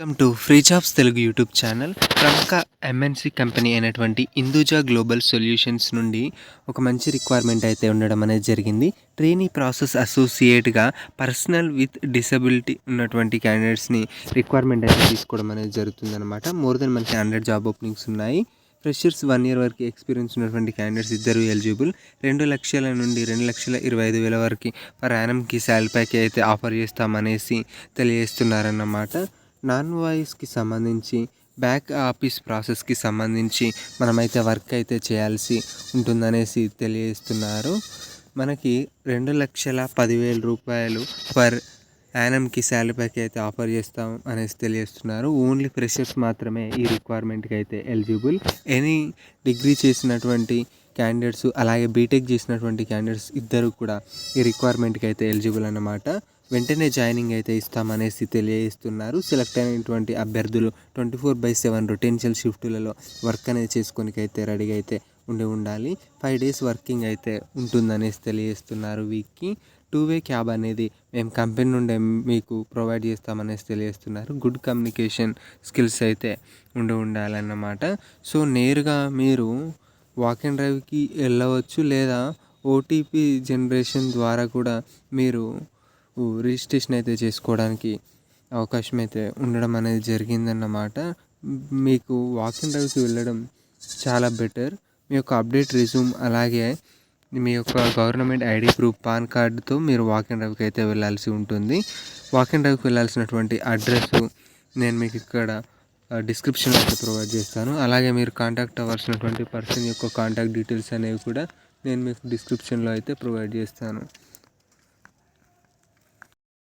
Welcome to free jobs Telugu YouTube channel. ప్రముఖ MNC company అయినటువంటి Hinduja global solutions నుండి ఒక మంచి రిక్వైర్మెంట్ అయితే ఉండడం అనేది జరిగింది. ట్రైనీ ప్రాసెస్ అసోసియేట్గా పర్సనల్ విత్ డిసబిలిటీ ఉన్నటువంటి క్యాండిడేట్స్ని రిక్వైర్మెంట్ అయితే తీసుకోవడం అనేది జరుగుతుందన్నమాట. మోర్ దెన్ మనకి హండ్రెడ్ జాబ్ ఓపెనింగ్స్ ఉన్నాయి. ఫ్రెషర్స్ వన్ ఇయర్ వరకు ఎక్స్పీరియన్స్ ఉన్నటువంటి క్యాండిడేట్స్ ఇద్దరు ఎలిజిబుల్ రెండు లక్షల నుండి రెండు లక్షల ఇరవై ఐదు వేల వరకు పర్ యానంకి శాలరీ ప్యాక్ అయితే ఆఫర్ చేస్తామనేసి తెలియజేస్తున్నారన్నమాట. నాన్ వాయిస్కి సంబంధించి బ్యాక్ ఆఫీస్ ప్రాసెస్కి సంబంధించి మనమైతే వర్క్ అయితే చేయాల్సి ఉంటుందనేసి తెలియజేస్తున్నారు. మనకి రెండు లక్షల పదివేల రూపాయలు పర్ యానంకి శాలరీ ప్యాక్ అయితే ఆఫర్ చేస్తాం అనేసి తెలియజేస్తున్నారు. ఓన్లీ ఫ్రెషర్స్ మాత్రమే ఈ రిక్వైర్మెంట్కి అయితే ఎలిజిబుల్. ఎనీ డిగ్రీ చేసినటువంటి క్యాండిడేట్స్ అలాగే బీటెక్ చేసినటువంటి క్యాండిడేట్స్ ఇద్దరు కూడా ఈ రిక్వైర్మెంట్కి అయితే ఎలిజిబుల్ అన్నమాట. వెంటనే జాయినింగ్ అయితే ఇస్తామనేసి తెలియజేస్తున్నారు. సెలెక్ట్ అయినటువంటి అభ్యర్థులు twenty four by seven rotational షిఫ్టులలో work అనేది చేసుకోనికి అయితే రెడీగా అయితే ఉండి ఉండాలి. ఫైవ్ డేస్ వర్కింగ్ అయితే ఉంటుందనేసి తెలియజేస్తున్నారు వీక్కి. టూ వే క్యాబ్ అనేది మేము కంపెనీ నుండి మీకు ప్రొవైడ్ చేస్తామనేసి తెలియజేస్తున్నారు. గుడ్ కమ్యూనికేషన్ స్కిల్స్ అయితే ఉండి ఉండాలన్నమాట. సో నేరుగా మీరు వాక్ అండ్ డ్రైవ్కి వెళ్ళవచ్చు లేదా ఓటీపీ జనరేషన్ ద్వారా కూడా మీరు రిజిస్ట్రేషన్ అయితే చేసుకోవడానికి అవకాశం అయితే ఉండడం అనేది జరిగిందన్నమాట. మీకు వాక్ అండ్ డ్రైవ్కి వెళ్ళడం చాలా బెటర్ మీ యొక్క అప్డేట్ రిజ్యూమ్ అలాగే మీ యొక్క గవర్నమెంట్ ఐడి ప్రూఫ్ పాన్ కార్డుతో మీరు వాక్ అండ్ డ్రైవ్కి అయితే వెళ్ళాల్సి ఉంటుంది. వాక్ అండ్ డ్రైవ్కి వెళ్ళాల్సినటువంటి అడ్రస్ నేను మీకు ఇక్కడ డిస్క్రిప్షన్ అయితే ప్రొవైడ్ చేస్తాను. అలాగే మీరు కాంటాక్ట్ అవ్వాల్సినటువంటి పర్సన్ యొక్క కాంటాక్ట్ డీటెయిల్స్ అనేవి కూడా నేను మీకు డిస్క్రిప్షన్లో అయితే ప్రొవైడ్ చేస్తాను.